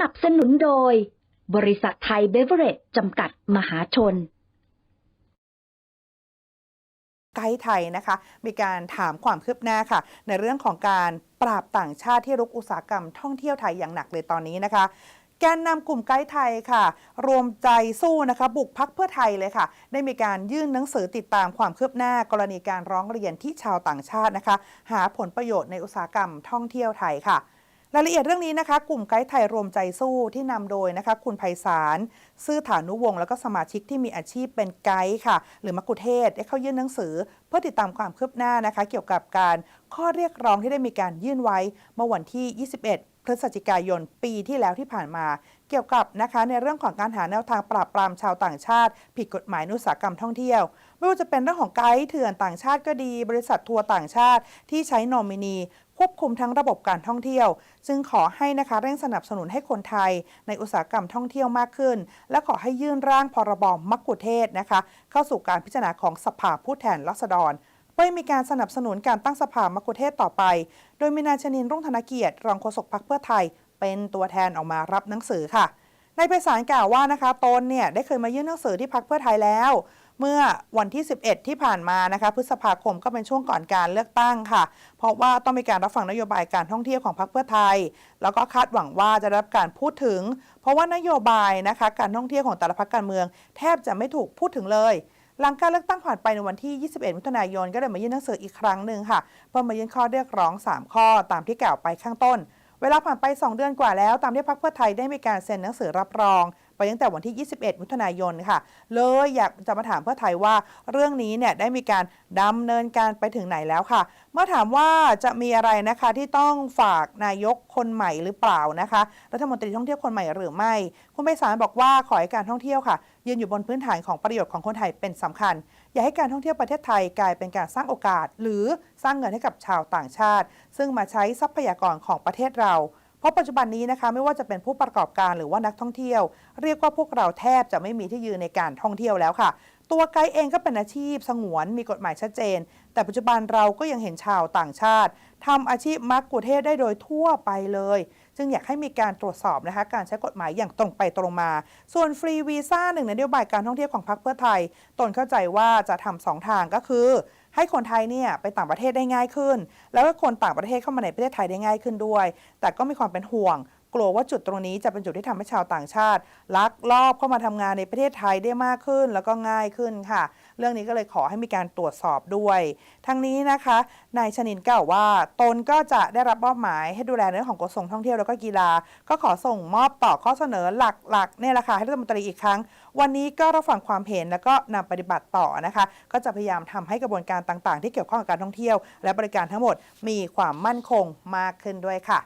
นับสนุนโดย บริษัทไทยเบเวอเรจจำกัดมหาชน ไกด์ไทยนะคะ มีการถามความคืบหน้าค่ะ ในเรื่องของการปราบต่างชาติที่รุกอุตสาหกรรมท่องเที่ยวไทยอย่างหนักเลยตอนนี้นะคะแกนนำกลุ่มไกด์ไทยค่ะ รวมใจสู้นะคะ บุกพักเพื่อไทยเลยค่ะ ได้มีการยื่นหนังสือติดตามความคืบหน้า กรณีการร้องเรียนที่ชาวต่างชาตินะคะ หาผลประโยชน์ในอุตสาหกรรมท่องเที่ยวไทยค่ะ รายละเอียดเรื่องนี้นะคะ กลุ่มไกด์ไทยรวมใจสู้ที่นำโดยนะคะ คุณไพศาลซื่อฐานุวงศ์แล้วก็สมาชิกที่มีอาชีพเป็นไกด์ค่ะ หรือมักคุเทศได้เข้ายื่นหนังสือ เพื่อติดตามความคืบหน้านะคะ เกี่ยวกับการข้อเรียกร้องที่ได้มีการยื่นไว้เมื่อวันที่ 21 พฤศจิกายนปีที่แล้วที่ผ่านมา เกี่ยวกับนะคะในเรื่องของการหาแนวทางปราบปรามชาวต่างชาติ ผิดกฎหมายนุสาหกรรมท่องเที่ยว ไม่ว่าจะเป็นเรื่องของไกด์เถื่อนต่างชาติก็ดี บริษัททัวร์ต่างชาติที่ใช้นอมินี ควบคุมทั้งระบบการท่องเที่ยวซึ่งขอให้นะคะเร่งสนับสนุนให้คนไทย ในอุตสาหกรรมท่องเที่ยวมากขึ้น และขอให้ยื่นร่างพรบมักกุเทศนะคะ เข้าสู่การพิจารณาของสภาผู้แทนราษฎรเพื่อมีการสนับสนุนการตั้งสภามักคุเทศต่อไป โดยมีนายชนินรุ่งธนเกียรติรองโฆษกพรรคเพื่อไทย เป็นตัวแทนออกมารับหนังสือค่ะนายไพศาลกล่าวว่านะคะตนเนี่ยได้เคยมายื่นหนังสือที่พักเพื่อไทยแล้ว เมื่อวันที่ 11 ที่ผ่านมานะคะพฤษภาคมก็เป็นช่วงก่อนการเลือกตั้งค่ะ เพราะว่าต้องมีการรับฟังนโยบายการท่องเที่ยวของพรรคเพื่อไทย แล้วก็คาดหวังว่าจะได้รับการพูดถึง เพราะว่านโยบายนะคะการท่องเที่ยวของแต่ละพรรคการเมือง แทบจะไม่ถูกพูดถึงเลยหลังการเลือกตั้งผ่านไปในวันที่ 21 มิถุนายน ก็เลยมายื่นหนังสืออีกครั้งหนึ่งค่ะ เพื่อมายื่นข้อเรียกร้อง 3 ข้อตามที่กล่าวไปข้างต้น เวลาผ่านไป 2 เดือนกว่าแล้ว ตามที่พรรคเพื่อไทยได้มีการเซ็นหนังสือรับรอง ไปตั้งแต่วันที่ 21 มิถุนายนค่ะ เลยอยากจะมาถามเพื่อไทยว่า เรื่องนี้เนี่ยได้มีการดำเนินการไปถึงไหนแล้วค่ะ เมื่อถามว่าจะมีอะไรนะคะที่ต้องฝากนายกคนใหม่หรือเปล่านะคะ รัฐมนตรีท่องเที่ยวคนใหม่หรือไม่ คุณไพศาลบอกว่าขอให้การท่องเที่ยวค่ะ ยืนอยู่บนพื้นฐานของประโยชน์ของคนไทยเป็นสำคัญ อย่าให้การท่องเที่ยวประเทศไทยกลายเป็นการสร้างโอกาส หรือสร้างเงินให้กับชาวต่างชาติ ซึ่งมาใช้ทรัพยากรของประเทศเรา เพราะปัจจุบันนี้นะคะไม่ว่าจะเป็นผู้ประกอบการหรือว่านักท่องเที่ยว เรียกว่าพวกเราแทบจะไม่มีที่ยืนในการท่องเที่ยวแล้วค่ะ ตัวไกด์เองก็เป็นอาชีพสงวนมีกฎหมายชัดเจน แต่ปัจจุบันเราก็ยังเห็นชาวต่างชาติทำอาชีพมักกุเทศได้โดยทั่วไปเลย จึงอยากให้มีการตรวจสอบนะคะการใช้กฎหมายอย่างตรงไปตรงมา ส่วนฟรีวีซ่าหนึ่งในนโยบายการท่องเที่ยวของพรรคเพื่อไทย ตนเข้าใจว่าจะทำสองทางก็คือ ให้คนไทยเนี่ยไปต่างประเทศได้ง่ายขึ้น แล้วก็คนต่างประเทศเข้ามาในประเทศไทยได้ง่ายขึ้นด้วย แต่ก็มีความเป็นห่วง กลัวว่าจุดตรงนี้จะเป็นจุดที่ทำให้ชาวต่างชาติ ลักลอบเข้ามาทำงานในประเทศไทยได้มากขึ้น แล้วก็ง่ายขึ้นค่ะ เรื่องนี้ก็เลยขอให้มีการตรวจสอบด้วย ทั้งนี้นะคะนายชนินกล่าวว่า ตนก็จะได้รับมอบหมายให้ดูแลเรื่องของกระทรวงท่องเที่ยวแล้วก็กีฬา ก็ขอส่งมอบต่อข้อเสนอหลักๆเนี่ยแหละค่ะให้รัฐมนตรีอีกครั้ง วันนี้ก็รับฟังความเห็นแล้วก็นำปฏิบัติต่อนะคะ ก็จะพยายามทำให้กระบวนการต่างๆ ที่เกี่ยวข้องกับการท่องเที่ยว และบริการทั้งหมดมีความมั่นคงมากขึ้นด้วยค่ะ